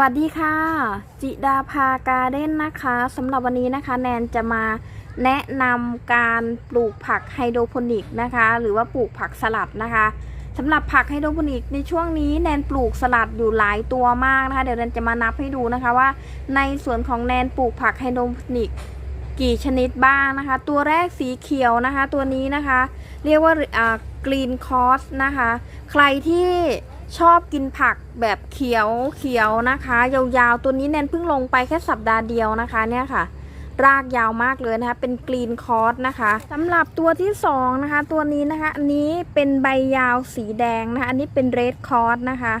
วัสดีค่ะ จิดาภาการ์เด้นนะคะสำหรับวันนี้นะคะ แนนจะมาแนะนำการปลูกผักไฮโดรโปนิกนะคะ หรือว่าปลูกผักสลัดนะคะสำหรับผักไฮโดรโปนิกในช่วงนี้แนนปลูกสลัดอยู่หลายตัวมากนะคะ เดี๋ยวแนนจะมานับให้ดูนะคะว่า ในส่วนของแนนปลูกผักไฮโดรโปนิกกี่ชนิดบ้างนะคะ ตัวแรกสีเขียวนะคะ ตัวนี้นะคะ เรียกว่าอ่ากรีนคอสนะคะ ใครที่ ชอบกินผักแบบเขียวเขียวนะคะ ยาวๆ ตัวนี้แนนเพิ่งลงไปแค่สัปดาห์เดียวนะคะเนี่ยค่ะ รากยาวมากเลยนะคะ เป็นกรีนคอร์สนะคะสำหรับตัวที่สองนะคะ ตัวนี้นะคะอันนี้เป็นใบยาวสีแดงนะคะอันนี้เป็นเรดคอร์สนะคะ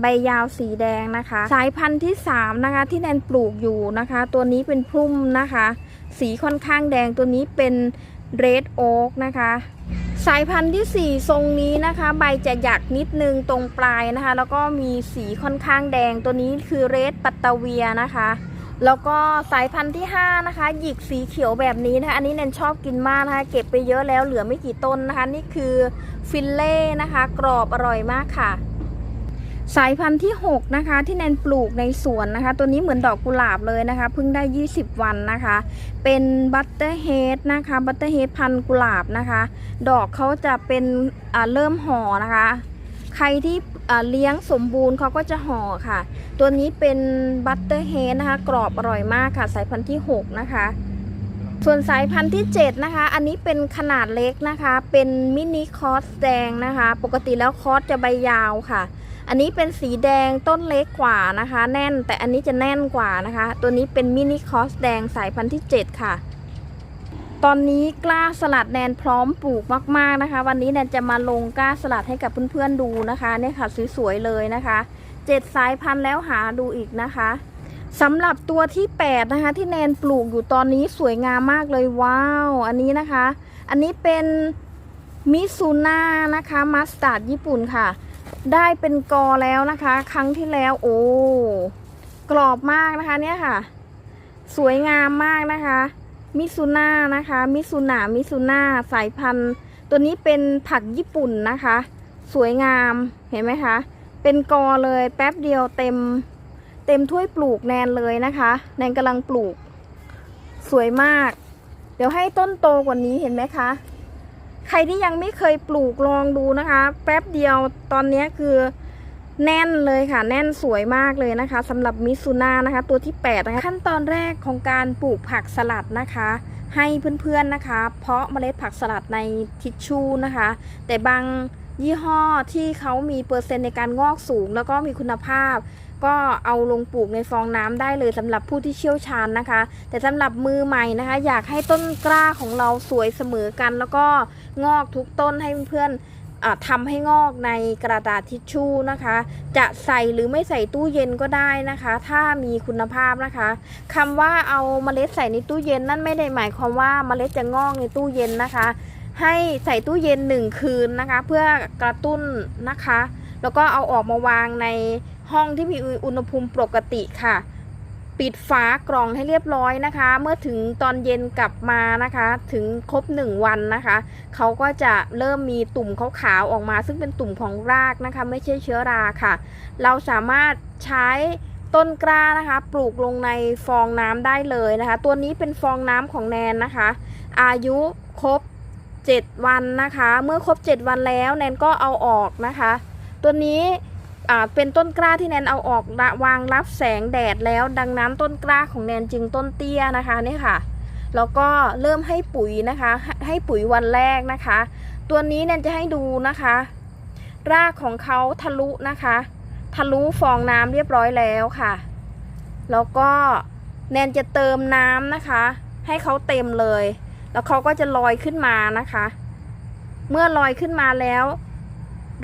ใบยาวสีแดงนะคะ สายพันธุ์ที่สามนะคะ ที่แนนปลูกอยู่นะคะ ตัวนี้เป็นพุ่มนะคะ สีค่อนข้างแดงตัวนี้เป็นเรดโอ๊กนะคะ สายพันธุ์ที่ 4 ทรงนี้นะคะ ใบจะหยักนิดนึงตรงปลายนะคะ แล้วก็มีสีค่อนข้างแดงตัวนี้คือเรดปัตตาเวียนะคะ แล้วก็สายพันธุ์ที่ 5 นะคะ หยิกสีเขียวแบบนี้นะคะอันนี้เนนชอบกินมากนะคะ เก็บไปเยอะแล้วเหลือไม่กี่ต้นนะคะ นี่คือฟิลเล่นะคะ กรอบอร่อยมากค่ะ สายพันธุ์ที่ 6 นะคะ ที่แนนปลูกในสวนนะคะ ตัวนี้เหมือนดอกกุหลาบเลยนะคะเพิ่งได้ 20 วันนะคะ เป็นบัตเตอร์เฮดนะคะบัตเตอร์เฮดพันธุ์กุหลาบนะคะ ดอกเขาจะเป็นอ่าเริ่มห่อนะคะ ใครที่อ่าเลี้ยงสมบูรณ์เขาก็จะห่อค่ะ ตัวนี้เป็นบัตเตอร์เฮดนะคะ กรอบอร่อยมากค่ะ สายพันธุ์ที่ 6 นะคะ ส่วนสายพันธุ์ที่ 7 นะคะ อันนี้เป็นขนาดเล็กนะคะ เป็นมินิคอสแดงนะคะ ปกติแล้วคอสจะใบยาวค่ะ อันนี้เป็นสีแดงต้นเล็กกว่านะคะ แน่นแต่อันนี้จะแน่นกว่านะคะ ตัวนี้เป็นมินิคอสแดงสายพันธุ์ที่ 7 ค่ะ ตอนนี้กล้าสลัดแนนพร้อมปลูกมากๆนะคะ วันนี้แนนจะมาลงกล้าสลัดให้กับเพื่อนๆดูนะคะเนี่ยค่ะสวยๆเลยนะคะเจ็ดสายพันธุ์แล้วหาดูอีกนะคะสำหรับตัวที่ 8 นะคะ ที่แนนปลูกอยู่ตอนนี้สวยงามมากเลยว้าว อันนี้นะคะ อันนี้เป็นมิซูน่านะคะมัสตาร์ดญี่ปุ่นค่ะ ได้เป็นกอแล้วนะคะ ครั้งที่แล้วโอ้กรอบมากนะคะ เนี่ยค่ะ สวยงามมากนะคะ มิซูน่านะคะ มิซูนามิซูน่าสายพันธุ์ ตัวนี้เป็นผักญี่ปุ่นนะคะ สวยงามเห็นไหมคะ เป็นกอเลยแป๊บเดียวเต็ม เต็มถ้วยปลูกแนนเลยนะคะ แนนกำลังปลูก สวยมาก เดี๋ยวให้ต้นโตกว่านี้เห็นไหมคะ ใครที่ยังไม่เคยปลูกลองดูนะคะ แป๊บเดียวตอนนี้คือแน่นเลยค่ะ แน่นสวยมากเลยนะคะสำหรับมิซูน่านะคะ ตัวที่8นะคะขั้นตอนแรกของการปลูกผักสลัดนะคะ ให้เพื่อนๆนะคะ เพาะเมล็ดผักสลัดในทิชชู่นะคะ แต่บางยี่ห้อที่เขามีเปอร์เซ็นต์ในการงอกสูง แล้วก็มีคุณภาพ ก็เอาลงปลูกในฟองน้ำได้เลยสำหรับผู้ที่เชี่ยวชาญนะคะ แต่สำหรับมือใหม่นะคะ อยากให้ต้นกล้าของเราสวยเสมอกัน แล้วก็งอกทุกต้นให้เพื่อนๆอ่าทำให้งอกในกระดาษทิชชู่นะคะ จะใส่หรือไม่ใส่ตู้เย็นก็ได้นะคะ ถ้ามีคุณภาพนะคะคำว่าเอาเมล็ดใส่ในตู้เย็นนั่นไม่ได้หมายความว่าเมล็ดจะงอกในตู้เย็นนะคะ ให้ใส่ตู้เย็นหนึ่งคืนนะคะ เพื่อกระตุ้นนะคะ แล้วก็เอาออกมาวางใน ห้องที่มีอุณหภูมิปกติค่ะ ปิดฝากล่องให้เรียบร้อยนะคะ เมื่อถึงตอนเย็นกลับมานะคะ ถึงครบ 1 วันนะคะเขาก็จะเริ่มมีตุ่มขาวๆออกมา ซึ่งเป็นตุ่มของรากนะคะ ไม่ใช่เชื้อราค่ะ เราสามารถใช้ต้นกล้านะคะ ปลูกลงในฟองน้ำได้เลยนะคะ ตัวนี้เป็นฟองน้ำของแนนนะคะ อายุครบ 7 วันนะคะ เมื่อครบ 7 วันแล้วแนนก็เอาออกนะคะ ตัวนี้ เป็นต้นกล้าที่แนนเอาออกระวางรับแสงแดดแล้ว ดังนั้นต้นกล้าของแนนจึงต้นเตี้ยนะคะนี่ค่ะ แล้วก็เริ่มให้ปุ๋ยนะคะ ให้ให้ปุ๋ยวันแรกนะคะ ตัวนี้แนนจะให้ดูนะคะ รากของเขาทะลุนะคะ ทะลุฟองน้ำเรียบร้อยแล้วค่ะ แล้วก็แนนจะเติมน้ำนะคะ ให้เขาเต็มเลย แล้วเขาก็จะลอยขึ้นมานะคะ เมื่อลอยขึ้นมาแล้ว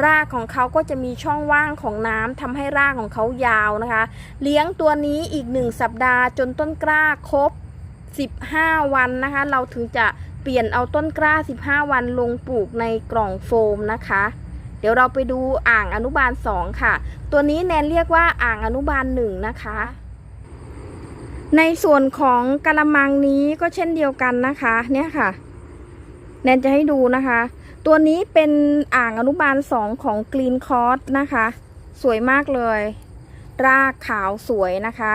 รากของเขาก็จะมีช่องว่างของน้ำทำให้รากของเขายาวนะคะ เลี้ยงตัวนี้อีกหนึ่งสัปดาห์จนต้นกล้าครบ 15 วันนะคะ เราถึงจะเปลี่ยนเอาต้นกล้า 15 วันลงปลูกในกล่องโฟมนะคะเดี๋ยวเราไปดูอ่างอนุบาล 2 ค่ะ ตัวนี้แนนเรียกว่าอ่างอนุบาล 1 นะคะ ในส่วนของกระมังนี้ก็เช่นเดียวกันนะคะ เนี่ยค่ะ แนนจะให้ดูนะคะ ตัวนี้เป็นอ่างอนุบาล2ของ Green c o r s นะคะ สวยมากเลย รากขาวสวยนะคะ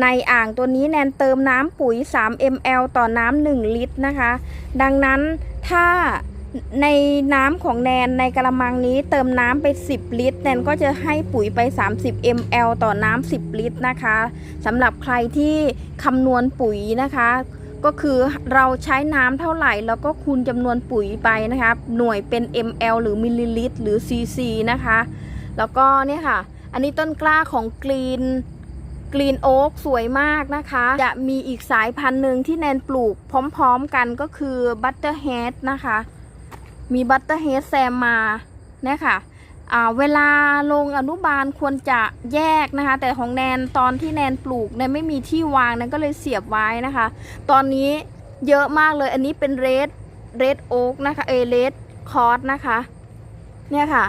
ในอ่างตัวนี้แนนเติมน้ำปุ๋ย 3 ml ต่อน้ำ1ลิตรนะคะ ดังนั้นถ้าในน้ำของแนนในกระมังนี้เติมน้ำไป 10 ลิตร แนนก็จะให้ปุ๋ยไป 30 ml ต่อน้ำ10 ลิตรนะคะสำหรับใครที่คำนวณปุ๋ยนะคะ ก็คือเราใช้น้ำเท่าไหร่ แล้วก็คูณจำนวนปุ๋ยไปนะคะหน่วยเป็น ml หรือมิลลิลิตรหรือ cc นะคะ แล้วก็เนี่ยค่ะ อันนี้ต้นกล้าของกรีนกรีนโอ๊กสวยมากนะคะ จะมีอีกสายพันธุ์หนึ่งที่แนนปลูกพร้อมๆกันก็คือบัตเตอร์เฮดนะคะ มีบัตเตอร์เฮดแซมมาเนี่ยค่ะ เวลาลงอนุบาลควรจะแยกนะคะ แต่ของแนนตอนที่แนนปลูกแนนไม่มีที่วางแนนก็เลยเสียบไว้นะคะ ตอนนี้เยอะมากเลยอันนี้เป็นเรดเรดโอ๊กนะคะเอเรดคอร์สนะคะ เนี่ยค่ะ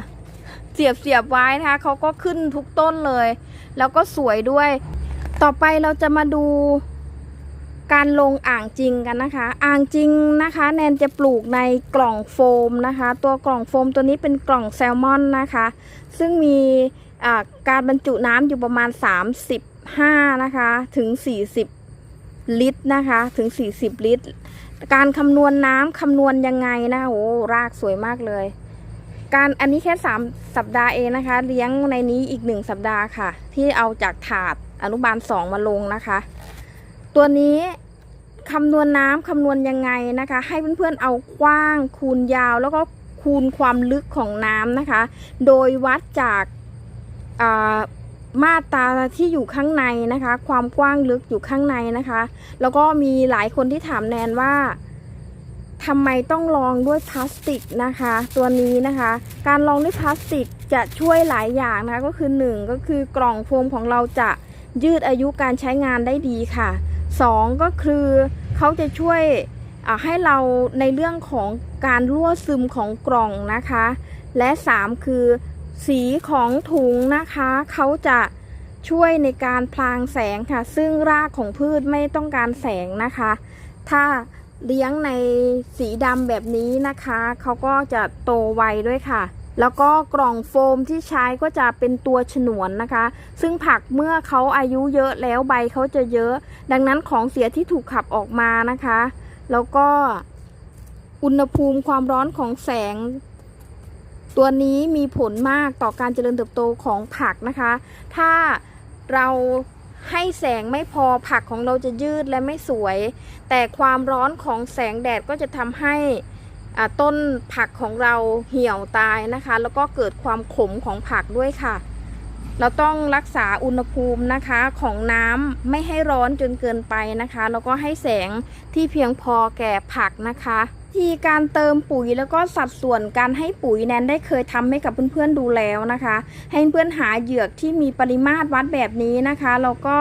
เสียบเสียบไว้นะคะเขาก็ขึ้นทุกต้นเลย แล้วก็สวยด้วย ต่อไปเราจะมาดู การลงอ่างจริงกันนะคะ อ่างจริงนะคะ แนนจะปลูกในกล่องโฟมนะคะ ตัวกล่องโฟมตัวนี้เป็นกล่องแซลมอนนะคะ ซึ่งมีการบรรจุน้ำอยู่ประมาณ 35 นะคะถึง 40 ลิตรนะคะถึง 40 ลิตร การคำนวณน้ำคำนวณยังไงนะคะโอ้รากสวยมากเลย การอันนี้แค่ 3 สัปดาห์เองนะคะ เลี้ยงในนี้อีก 1 สัปดาห์ค่ะ ที่เอาจากถาดอนุบาล 2 มาลงนะคะ ตัวนี้คำนวณน้ำคำนวณยังไงนะคะ ให้เพื่อนๆเอากว้างคูณยาวแล้วก็คูณความลึกของน้ำนะคะ โดยวัดจากอ่ามาตราที่อยู่ข้างในนะคะ ความกว้างลึกอยู่ข้างในนะคะ แล้วก็มีหลายคนที่ถามแนนว่าทำไมต้องลองด้วยพลาสติกนะคะ ตัวนี้นะคะ การลองด้วยพลาสติกจะช่วยหลายอย่างนะคะก็คือหนึ่งก็คือกล่องโฟมของเราจะยืดอายุการใช้งานได้ดีค่ะ สองก็คือเขาจะช่วยให้เราในเรื่องของการรั่วซึมของกล่องนะคะ และสามคือสีของถุงนะคะเขาจะช่วยในการพลางแสงค่ะ ซึ่งรากของพืชไม่ต้องการแสงนะคะ ถ้าเลี้ยงในสีดำแบบนี้นะคะ เขาก็จะโตไวด้วยค่ะ แล้วก็กล่องโฟมที่ใช้ก็จะเป็นตัวฉนวนนะคะ ซึ่งผักเมื่อเขาอายุเยอะแล้วใบเขาจะเยอะ ดังนั้นของเสียที่ถูกขับออกมานะคะ แล้วก็อุณหภูมิความร้อนของแสง ตัวนี้มีผลมากต่อการเจริญเติบโตของผักนะคะ ถ้าเราให้แสงไม่พอผักของเราจะยืดและไม่สวย แต่ความร้อนของแสงแดดก็จะทำให้ ต้นผักของเราเหี่ยวตายนะคะ แล้วก็เกิดความขมของผักด้วยค่ะ เราต้องรักษาอุณหภูมินะคะของน้ำไม่ให้ร้อนจนเกินไปนะคะ แล้วก็ให้แสงที่เพียงพอแก่ผักนะคะที่การเติมปุ๋ยแล้วก็สัดส่วนการให้ปุ๋ยแนนได้เคยทำให้กับเพื่อนๆดูแล้วนะคะ ให้เพื่อนหาเหยือกที่มีปริมาตรวัดแบบนี้นะคะแล้วก็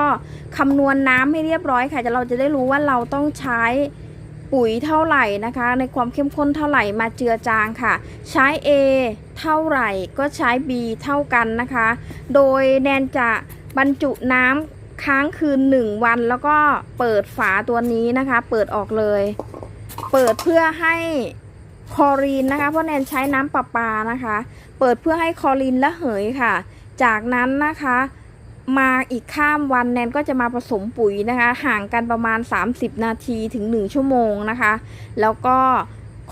คำนวณน้ำให้เรียบร้อยค่ะจะเราจะได้รู้ว่าเราต้องใช้ ปุ๋ยเท่าไหร่นะคะ ในความเข้มข้นเท่าไหร่มาเจือจางค่ะ ใช้ A เท่าไหร่ก็ใช้ B เท่ากันนะคะ โดยแนนจะบรรจุน้ำค้างคืน 1 วัน แล้วก็เปิดฝาตัวนี้นะคะ เปิดออกเลย เปิดเพื่อให้คอรีนนะคะ เพราะแนนใช้น้ำประปานะคะ เปิดเพื่อให้คอรีนระเหยค่ะ จากนั้นนะคะ มาอีกข้ามวันแนนก็จะมาผสมปุ๋ยนะคะ ห่างกันประมาณ 30 นาทีถึง 1 ชั่วโมงนะคะ แล้วก็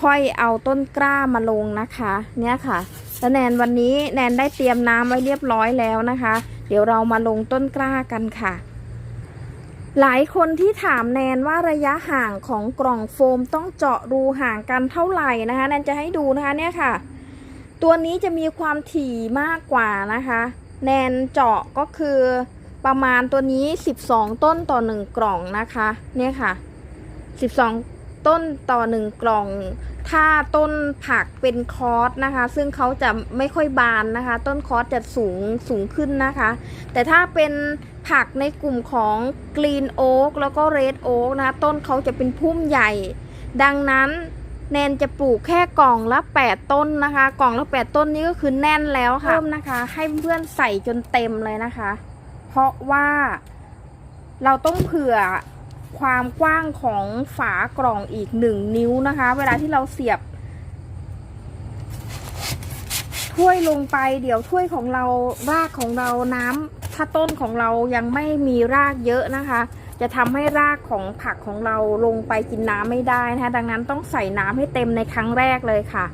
ค่อยเอาต้นกล้ามาลงนะคะ เนี่ยค่ะแล้วแนนวันนี้แนนได้เตรียมน้ำไว้เรียบร้อยแล้วนะคะ เดี๋ยวเรามาลงต้นกล้ากันค่ะ หลายคนที่ถามแนนว่าระยะห่างของกล่องโฟมต้องเจาะรูห่างกันเท่าไหร่นะคะ แนนจะให้ดูนะคะเนี่ยค่ะ ตัวนี้จะมีความถี่มากกว่านะคะ แนนเจาะก็คือประมาณตัวนี้ 12 ต้นต่อ 1 กล่องนะคะเนี่ยค่ะ 12 ต้นต่อ 1 กล่อง ถ้าต้นผักเป็นคอร์สนะคะ ซึ่งเขาจะไม่ค่อยบานนะคะ ต้นคอร์สจะสูงสูงขึ้นนะคะ แต่ถ้าเป็นผักในกลุ่มของกรีนโอ๊กแล้วก็เรดโอ๊กนะคะต้นเขาจะเป็นพุ่มใหญ่ ดังนั้น แนนจะปลูกแค่กล่องละ 8 ต้นนะคะ กล่องละ 8 ต้นนี้ก็คือแน่นแล้วค่ะเพิ่มนะคะ ให้เพื่อนใส่จนเต็มเลยนะคะ เพราะว่าเราต้องเผื่อความกว้างของฝากล่องอีก 1 นิ้วนะคะ เวลาที่เราเสียบ ถ้วยลงไปเดี๋ยวถ้วยของเรารากของเราน้ำถ้าต้นของเรายังไม่มีรากเยอะนะคะ จะทำให้รากของผักของเราลงไปกินน้ำไม่ได้นะคะ ดังนั้นต้องใส่น้ำให้เต็มในครั้งแรกเลยค่ะ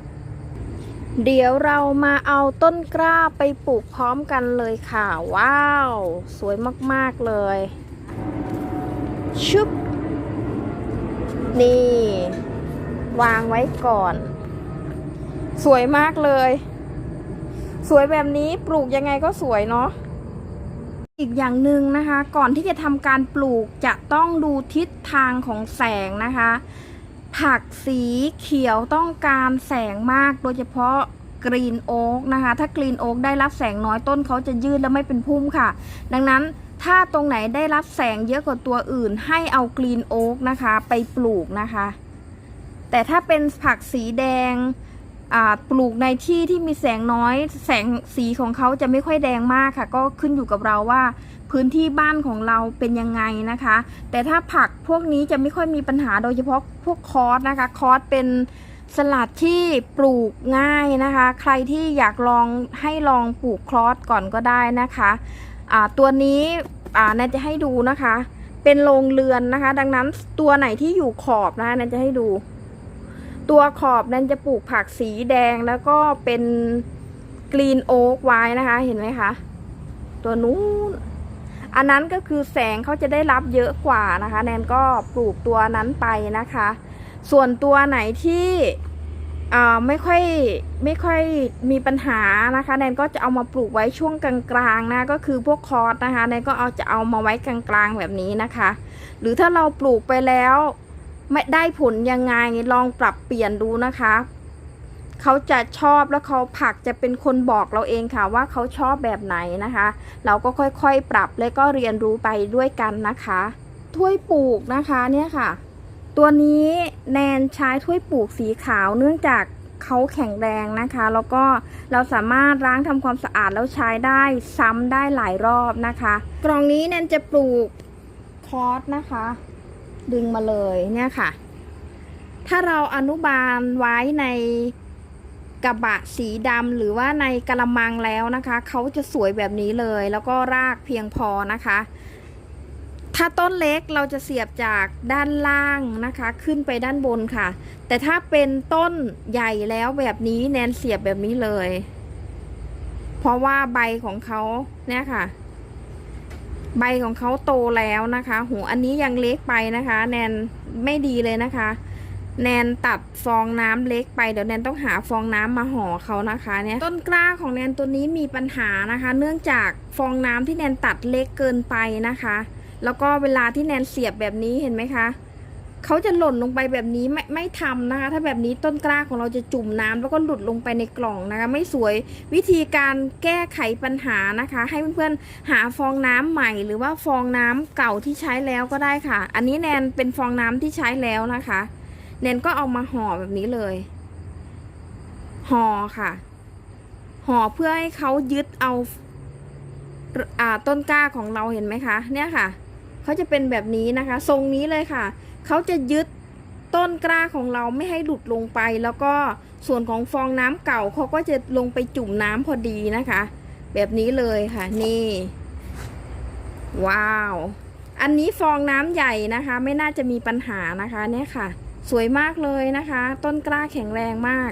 เดี๋ยวเรามาเอาต้นกล้าไปปลูกพร้อมกันเลยค่ะ ว้าว สวยมากๆเลย ชุบ นี่ วางไว้ก่อน สวยมากเลย สวยแบบนี้ปลูกยังไงก็สวยเนาะ อีกอย่างหนึ่งนะคะ ก่อนที่จะทำการปลูกจะต้องดูทิศทางของแสงนะคะ ผักสีเขียวต้องการแสงมากโดยเฉพาะกรีนโอ๊กนะคะ ถ้ากรีนโอ๊กได้รับแสงน้อยต้นเขาจะยืดแล้วไม่เป็นพุ่มค่ะ ดังนั้นถ้าตรงไหนได้รับแสงเยอะกว่าตัวอื่น ให้เอากรีนโอ๊กนะคะ ไปปลูกนะคะ แต่ถ้าเป็นผักสีแดง ปลูกในที่ที่มีแสงน้อย แสงสีของเขาจะไม่ค่อยแดงมากค่ะ ก็ขึ้นอยู่กับเราว่าพื้นที่บ้านของเราเป็นยังไงนะคะ แต่ถ้าผักพวกนี้จะไม่ค่อยมีปัญหาโดยเฉพาะพวกคอสนะคะ คอสเป็นสลัดที่ปลูกง่ายนะคะ ใครที่อยากลองให้ลองปลูกคลอสก่อนก็ได้นะคะอ่าตัวนี้อ่าแนนจะให้ดูนะคะ เป็นโรงเรือนนะคะ ดังนั้นตัวไหนที่อยู่ขอบนะคะแนนจะให้ดู ตัวขอบนั้นจะปลูกผักสีแดงแล้วก็เป็นกรีนโอ๊กไว้นะคะ เห็นไหมคะ ตัวนู้น อันนั้นก็คือแสงเขาจะได้รับเยอะกว่านะคะ แนนก็ปลูกตัวนั้นไปนะคะ ส่วนตัวไหนที่อ่าไม่ค่อยไม่ค่อยมีปัญหานะคะ แนนก็จะเอามาปลูกไว้ช่วงกลางๆนะก็คือพวกคอร์สนะคะ แนนก็เอาจะเอามาไว้กลางๆแบบนี้นะคะ หรือถ้าเราปลูกไปแล้ว ไม่ได้ผลยังไงลองปรับเปลี่ยนดูนะคะ เขาจะชอบแล้วเขาผักจะเป็นคนบอกเราเองค่ะว่าเขาชอบแบบไหนนะคะ เราก็ค่อยๆปรับและก็เรียนรู้ไปด้วยกันนะคะ ถ้วยปลูกนะคะเนี่ยค่ะ ตัวนี้แนนใช้ถ้วยปลูกสีขาวเนื่องจากเขาแข็งแรงนะคะ แล้วก็เราสามารถล้างทำความสะอาดแล้วใช้ได้ซ้ำได้หลายรอบนะคะ กล่องนี้แนนจะปลูกคอสนะคะ ดึงมาเลยเนี่ยค่ะ ถ้าเราอนุบาลไว้ในกระบะสีดำหรือว่าในกระมังแล้วนะคะ เขาจะสวยแบบนี้เลย แล้วก็รากเพียงพอนะคะ ถ้าต้นเล็กเราจะเสียบจากด้านล่างนะคะ ขึ้นไปด้านบนค่ะ แต่ถ้าเป็นต้นใหญ่แล้วแบบนี้แนนเสียบแบบนี้เลย เพราะว่าใบของเขาเนี่ยค่ะ ใบของเขาโตแล้วนะคะหูอันนี้ยังเล็กไปนะคะ แนนไม่ดีเลยนะคะ แนนตัดฟองน้ำเล็กไปเดี๋ยวแนนต้องหาฟองน้ำมาห่อเขานะคะเนี่ยต้นกล้าของแนนตัวนี้มีปัญหานะคะ เนื่องจากฟองน้ำที่แนนตัดเล็กเกินไปนะคะ แล้วก็เวลาที่แนนเสียบแบบนี้เห็นไหมคะ เขาจะหล่นลงไปแบบนี้ไม่ไม่ทำนะคะ ถ้าแบบนี้ต้นกล้าของเราจะจุ่มน้ำแล้วก็หลุดลงไปในกล่องนะคะ ไม่สวยวิธีการแก้ไขปัญหานะคะ ให้เพื่อนๆหาฟองน้ำใหม่ หรือว่าฟองน้ำเก่าที่ใช้แล้วก็ได้ค่ะ อันนี้แนนเป็นฟองน้ำที่ใช้แล้วนะคะ แนนก็เอามาห่อแบบนี้เลยห่อค่ะห่อเพื่อให้เขายึดเอาต้นกล้าของเราเห็นไหมคะ เนี่ยค่ะเขาจะเป็นแบบนี้นะคะ ทรงนี้เลยค่ะ เขาจะยึดต้นกล้าของเราไม่ให้หลุดลงไป แล้วก็ส่วนของฟองน้ำเก่าเขาก็จะลงไปจุ่มน้ำพอดีนะคะ แบบนี้เลยค่ะนี่ ว้าว อันนี้ฟองน้ำใหญ่นะคะ ไม่น่าจะมีปัญหานะคะเนี่ยค่ะ สวยมากเลยนะคะ ต้นกล้าแข็งแรงมาก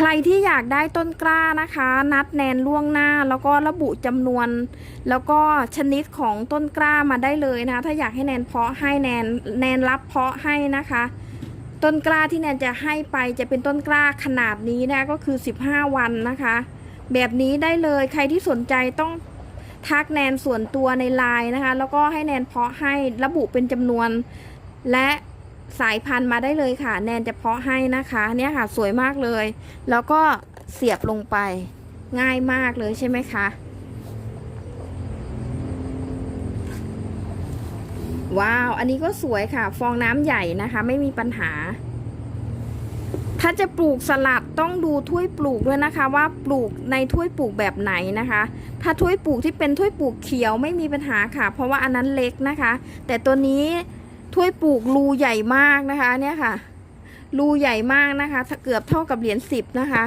ใครที่อยากได้ต้นกล้านะคะ นัดแนนล่วงหน้า แล้วก็ระบุจำนวน แล้วก็ชนิดของต้นกล้ามาได้เลยนะ ถ้าอยากให้แนนเพาะให้แนนแนนรับเพาะให้นะคะ ต้นกล้าที่แนนจะให้ไปจะเป็นต้นกล้าขนาดนี้นะก็คือ 15 วันนะคะ แบบนี้ได้เลยใครที่สนใจต้องทักแนนส่วนตัวในไลน์นะคะ แล้วก็ให้แนนเพาะให้ระบุเป็นจำนวน และ สายพันธุ์มาได้เลยค่ะ แนนจะเพาะให้นะคะเนี่ยค่ะสวยมากเลย แล้วก็เสียบลงไปง่ายมากเลยใช่ไหมคะว้าว อันนี้ก็สวยค่ะ ฟองน้ำใหญ่นะคะ ไม่มีปัญหา ถ้าจะปลูกสลัดต้องดูถ้วยปลูกด้วยนะคะ ว่าปลูกในถ้วยปลูกแบบไหนนะคะ ถ้าถ้วยปลูกที่เป็นถ้วยปลูกเขียวไม่มีปัญหาค่ะ เพราะว่าอันนั้นเล็กนะคะ แต่ตัวนี้ ถ้วยปลูกรูใหญ่มากนะคะเนี่ยค่ะ รูใหญ่มากนะคะเกือบเท่ากับเหรียญสิบนะคะ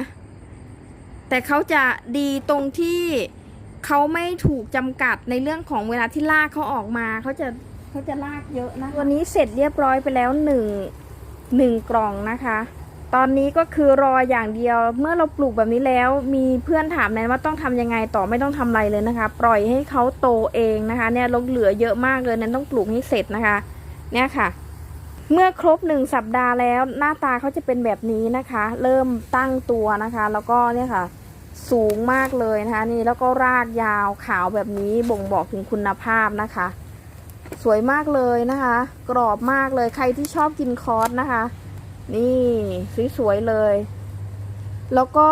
แต่เขาจะดีตรงที่เขาไม่ถูกจำกัดในเรื่องของเวลาที่ลากเขาออกมาเขาจะเขาจะลากเยอะนะวันนี้เสร็จเรียบร้อยไปแล้วหนึ่งหนึ่งกล่องนะคะ ตอนนี้ก็คือรออย่างเดียว เมื่อเราปลูกแบบนี้แล้ว มีเพื่อนถามแนนว่าต้องทำยังไงต่อไม่ต้องทำอะไรเลยนะคะ ปล่อยให้เขาโตเองนะคะ เนี่ยลงเหลือเยอะมากเลยแนนต้องปลูกให้เสร็จนะคะ เนี่ยค่ะ เมื่อครบหนึ่งสัปดาห์แล้ว หน้าตาเขาจะเป็นแบบนี้นะคะ เริ่มตั้งตัวนะคะ แล้วก็เนี่ยค่ะ สูงมากเลยนะคะนี่แล้วก็รากยาวขาวแบบนี้บ่งบอกถึงคุณภาพนะคะ สวยมากเลยนะคะ กรอบมากเลยใครที่ชอบกินคอสนะคะ นี่สวยๆเลย แล้วก็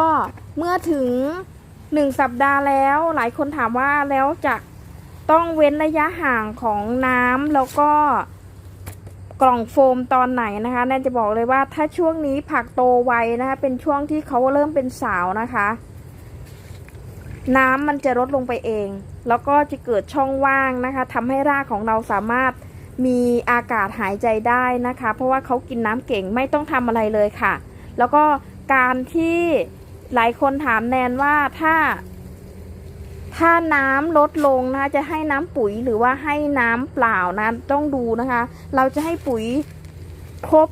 เมื่อถึงหนึ่งสัปดาห์แล้ว หลายคนถามว่าแล้วจะต้องเว้นระยะห่างของน้ำแล้วก็ กล่องโฟมตอนไหนนะคะแนนจะบอกเลยว่าถ้าช่วงนี้ผักโตไวนะคะ เป็นช่วงที่เขาเริ่มเป็นสาวนะคะ น้ำมันจะลดลงไปเอง แล้วก็จะเกิดช่องว่างนะคะทำให้รากของเราสามารถมีอากาศหายใจได้นะคะ เพราะว่าเขากินน้ำเก่งไม่ต้องทำอะไรเลยค่ะ แล้วก็การที่หลายคนถามแนนว่าถ้า ถ้าน้ำลดลงนะคะจะให้น้ำปุ๋ยหรือว่าให้น้ำเปล่านะต้องดูนะคะ เราจะให้ปุ๋ยครบ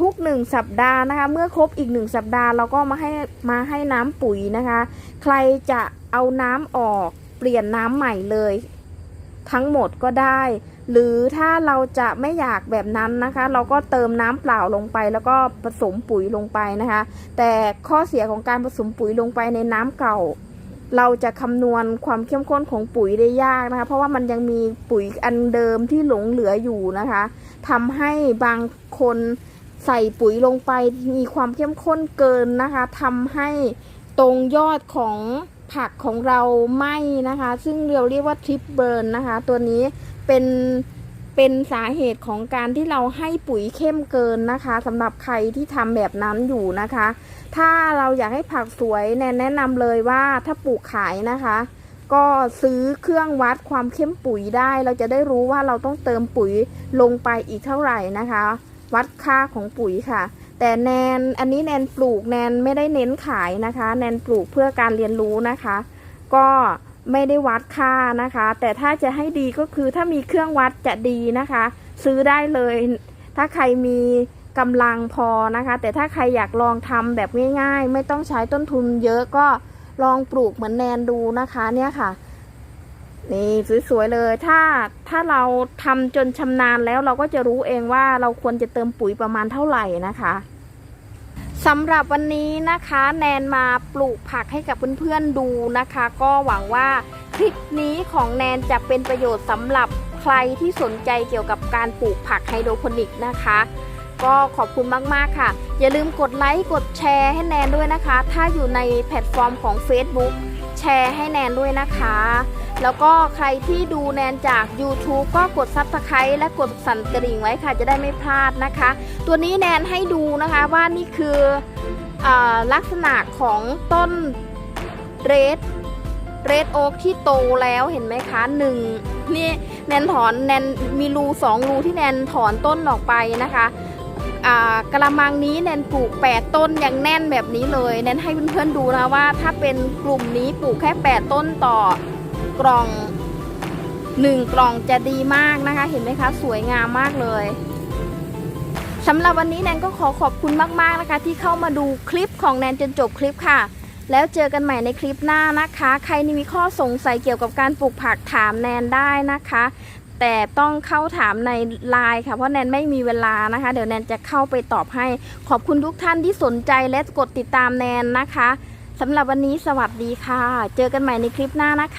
ทุกหนึ่งสัปดาห์นะคะ เมื่อครบอีกหนึ่งสัปดาห์เราก็มาให้มาให้น้ำปุ๋ยนะคะ ใครจะเอาน้ำออกเปลี่ยนน้ำใหม่เลย ทั้งหมดก็ได้ หรือถ้าเราจะไม่อยากแบบนั้นนะคะ เราก็เติมน้ำเปล่าลงไปแล้วก็ผสมปุ๋ยลงไปนะคะ แต่ข้อเสียของการผสมปุ๋ยลงไปในน้ำเก่า เราจะคำนวณความเข้มข้นของปุ๋ยได้ยากนะคะ เพราะว่ามันยังมีปุ๋ยอันเดิมที่หลงเหลืออยู่นะคะทำให้บางคนใส่ปุ๋ยลงไปมีความเข้มข้นเกินนะคะทำให้ตรงยอดของผักของเราไหมนะคะ ซึ่งเราเรียกว่าทริปเบิร์นนะคะ ตัวนี้เป็น เป็นสาเหตุของการที่เราให้ปุ๋ยเข้มเกินนะคะสำหรับใครที่ทำแบบนั้นอยู่นะคะ ถ้าเราอยากให้ผักสวยแนนแนะนำเลยว่าถ้าปลูกขายนะคะ ก็ซื้อเครื่องวัดความเข้มปุ๋ยได้ เราจะได้รู้ว่าเราต้องเติมปุ๋ยลงไปอีกเท่าไหร่นะคะ วัดค่าของปุ๋ยค่ะ แต่แนนอันนี้แนนปลูกแนนไม่ได้เน้นขายนะคะ แนนปลูกเพื่อการเรียนรู้นะคะ ก็ ไม่ได้วัดค่านะคะ แต่ถ้าจะให้ดีก็คือถ้ามีเครื่องวัดจะดีนะคะ ซื้อได้เลย ถ้าใครมีกำลังพอนะคะ แต่ถ้าใครอยากลองทำแบบง่ายๆ ไม่ต้องใช้ต้นทุนเยอะก็ลองปลูกเหมือนแนนดูนะคะเนี่ยค่ะ นี่สวยๆเลย ถ้าถ้าเราทำจนชำนาญแล้วเราก็จะรู้เองว่าเราควรจะเติมปุ๋ยประมาณเท่าไหร่นะคะ สำหรับวันนี้นะคะแนนมาปลูกผักให้กับเพื่อนๆดูนะคะ ก็หวังว่าคลิปนี้ของแนนจะเป็นประโยชน์สำหรับใครที่สนใจเกี่ยวกับการปลูกผักไฮโดรโปนิกนะคะ ก็ขอบคุณมากๆค่ะ อย่าลืมกดไลค์กดแชร์ให้แนนด้วยนะคะ ถ้าอยู่ในแพลตฟอร์มของ Facebook แชร์ให้แนนด้วยนะคะ แล้วก็ใครที่ดูแนนจาก YouTube ก็กด Subscribe และกดสั่นกระดิ่งไว้ค่ะ จะได้ไม่พลาดนะคะ ตัวนี้แนนให้ดูนะคะว่านี่คืออลักษณะของต้นเรดเรดโอ๊กที่โตแล้วเห็นไหมคะหนึ่งนี่แนนถอนแนนมีรูสองรูที่แนนถอนต้นออกไปนะคะกระมังนี้แนนปลูก 8 ต้นยังแน่นแบบนี้เลย แนนให้เพื่อนๆดูนะว่าถ้าเป็นกลุ่มนี้ปลูกแค่ 8 ต้นต่อ กล่อง1กล่องจะดีมากนะคะ เห็นไหมคะ สวยงามมากเลยสำหรับวันนี้แนนก็ขอขอบคุณมากๆนะคะ ที่เข้ามาดูคลิปของแนนจนจบคลิปค่ะ แล้วเจอกันใหม่ในคลิปหน้านะคะ ใครมีข้อสงสัยเกี่ยวกับการปลูกผักถามแนนได้นะคะ แต่ต้องเข้าถามในไลน์ค่ะเพราะแนนไม่มีเวลานะคะ เดี๋ยวแนนจะเข้าไปตอบให้ ขอบคุณทุกท่านที่สนใจและกดติดตามแนนนะคะสำหรับวันนี้สวัสดีค่ะ เจอกันใหม่ในคลิปหน้านะคะ